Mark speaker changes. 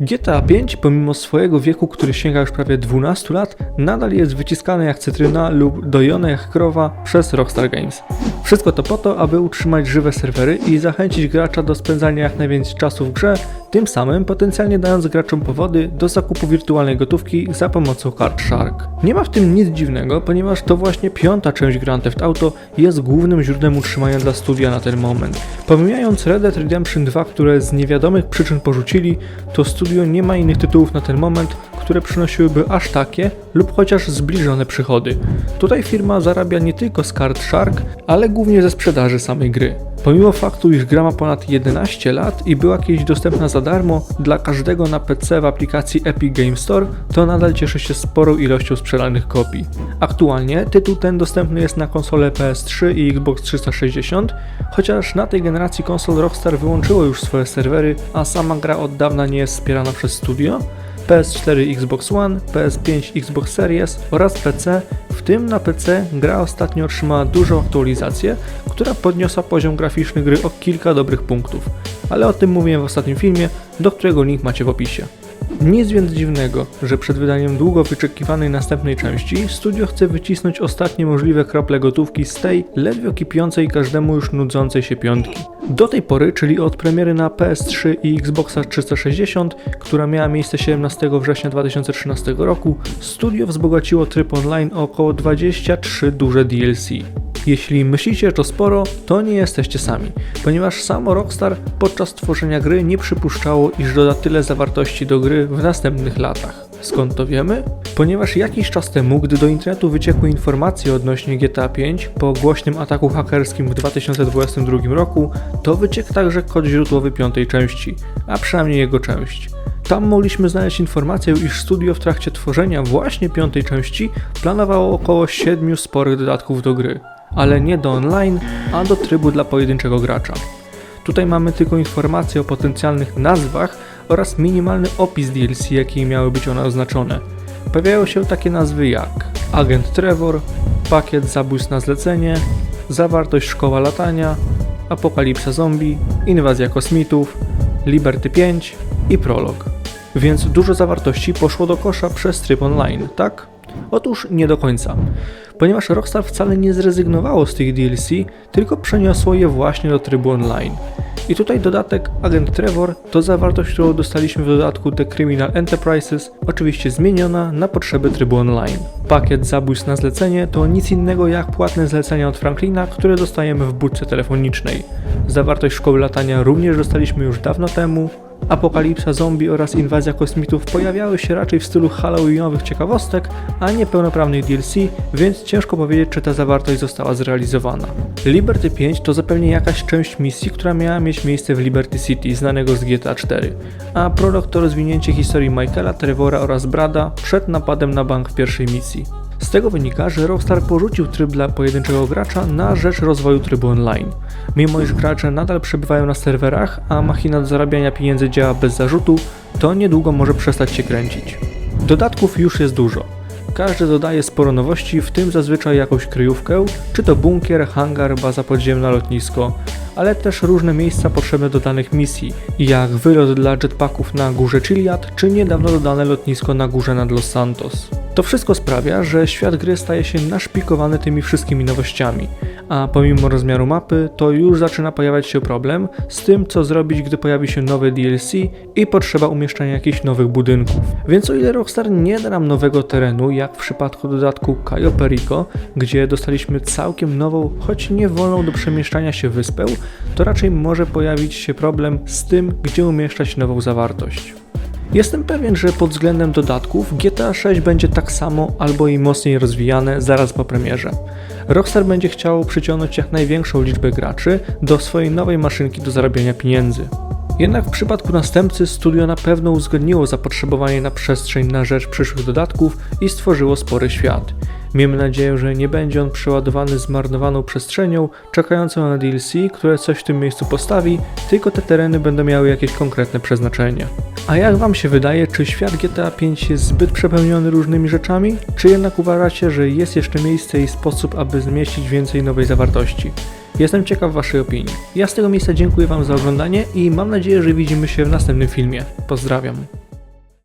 Speaker 1: GTA 5, pomimo swojego wieku, który sięga już prawie 12 lat, nadal jest wyciskane jak cytryna lub dojone jak krowa przez Rockstar Games. Wszystko to po to, aby utrzymać żywe serwery i zachęcić gracza do spędzania jak najwięcej czasu w grze, tym samym potencjalnie dając graczom powody do zakupu wirtualnej gotówki za pomocą kart Shark. Nie ma w tym nic dziwnego, ponieważ to właśnie piąta część Grand Theft Auto jest głównym źródłem utrzymania dla studia na ten moment. Pomijając Red Dead Redemption 2, które z niewiadomych przyczyn porzucili, to studio nie ma innych tytułów na ten moment, które przynosiłyby aż takie lub chociaż zbliżone przychody. Tutaj firma zarabia nie tylko z kart Shark, ale głównie ze sprzedaży samej gry. Pomimo faktu, iż gra ma ponad 11 lat i była kiedyś dostępna za darmo dla każdego na PC w aplikacji Epic Game Store, to nadal cieszy się sporą ilością sprzedanych kopii. Aktualnie tytuł ten dostępny jest na konsole PS3 i Xbox 360, chociaż na tej generacji konsol Rockstar wyłączyło już swoje serwery, a sama gra od dawna nie jest wspierana przez studio, PS4, Xbox One, PS5, Xbox Series oraz PC. W tym na PC gra ostatnio otrzymała dużą aktualizację, która podniosła poziom graficzny gry o kilka dobrych punktów. Ale o tym mówiłem w ostatnim filmie, do którego link macie w opisie. Nic więc dziwnego, że przed wydaniem długo wyczekiwanej następnej części studio chce wycisnąć ostatnie możliwe krople gotówki z tej ledwo kipiącej każdemu już nudzącej się piątki. Do tej pory, czyli od premiery na PS3 i Xboxa 360, która miała miejsce 17 września 2013 roku, studio wzbogaciło tryb online o około 23 duże DLC. Jeśli myślicie, że to sporo, to nie jesteście sami, ponieważ samo Rockstar podczas tworzenia gry nie przypuszczało, iż doda tyle zawartości do gry w następnych latach. Skąd to wiemy? Ponieważ jakiś czas temu, gdy do internetu wyciekły informacje odnośnie GTA V po głośnym ataku hakerskim w 2022 roku, to wyciekł także kod źródłowy piątej części, a przynajmniej jego część. Tam mogliśmy znaleźć informację, iż studio w trakcie tworzenia właśnie piątej części planowało około 7 sporych dodatków do gry, ale nie do online, a do trybu dla pojedynczego gracza. Tutaj mamy tylko informacje o potencjalnych nazwach oraz minimalny opis DLC, jakie miały być one oznaczone. Pojawiają się takie nazwy jak Agent Trevor, Pakiet Zabójstw na zlecenie, Zawartość Szkoła Latania, Apokalipsa Zombie, Inwazja Kosmitów, Liberty 5 i Prolog. Więc dużo zawartości poszło do kosza przez tryb online, tak? Otóż nie do końca, ponieważ Rockstar wcale nie zrezygnowało z tych DLC, tylko przeniosło je właśnie do trybu online. I tutaj dodatek Agent Trevor to zawartość, którą dostaliśmy w dodatku The Criminal Enterprises, oczywiście zmieniona na potrzeby trybu online. Pakiet zabójstw na zlecenie to nic innego jak płatne zlecenia od Franklina, które dostajemy w budce telefonicznej. Zawartość szkoły latania również dostaliśmy już dawno temu, Apokalipsa zombie oraz inwazja kosmitów pojawiały się raczej w stylu halloweenowych ciekawostek, a nie pełnoprawnych DLC, więc ciężko powiedzieć, czy ta zawartość została zrealizowana. Liberty 5 to zapewne jakaś część misji, która miała mieć miejsce w Liberty City, znanego z GTA 4, a prolog to rozwinięcie historii Michaela, Trevora oraz Brada przed napadem na bank w pierwszej misji. Z tego wynika, że Rockstar porzucił tryb dla pojedynczego gracza na rzecz rozwoju trybu online. Mimo iż gracze nadal przebywają na serwerach, a machina do zarabiania pieniędzy działa bez zarzutu, to niedługo może przestać się kręcić. Dodatków już jest dużo. Każdy dodaje sporo nowości, w tym zazwyczaj jakąś kryjówkę, czy to bunkier, hangar, baza podziemna, lotnisko, ale też różne miejsca potrzebne do danych misji, jak wylot dla jetpacków na górze Chiliad, czy niedawno dodane lotnisko na górze nad Los Santos. To wszystko sprawia, że świat gry staje się naszpikowany tymi wszystkimi nowościami, a pomimo rozmiaru mapy, to już zaczyna pojawiać się problem z tym, co zrobić, gdy pojawi się nowe DLC i potrzeba umieszczenia jakichś nowych budynków. Więc o ile Rockstar nie da nam nowego terenu, jak w przypadku dodatku Cayo Perico, gdzie dostaliśmy całkiem nową, choć nie wolną do przemieszczania się wyspę, to raczej może pojawić się problem z tym, gdzie umieszczać nową zawartość. Jestem pewien, że pod względem dodatków GTA 6 będzie tak samo albo i mocniej rozwijane zaraz po premierze. Rockstar będzie chciał przyciągnąć jak największą liczbę graczy do swojej nowej maszynki do zarabiania pieniędzy. Jednak w przypadku następcy studio na pewno uzgodniło zapotrzebowanie na przestrzeń na rzecz przyszłych dodatków i stworzyło spory świat. Miejmy nadzieję, że nie będzie on przeładowany zmarnowaną przestrzenią, czekającą na DLC, które coś w tym miejscu postawi, tylko te tereny będą miały jakieś konkretne przeznaczenie. A jak Wam się wydaje, czy świat GTA 5 jest zbyt przepełniony różnymi rzeczami, czy jednak uważacie, że jest jeszcze miejsce i sposób, aby zmieścić więcej nowej zawartości? Jestem ciekaw Waszej opinii. Ja z tego miejsca dziękuję Wam za oglądanie i mam nadzieję, że widzimy się w następnym filmie. Pozdrawiam.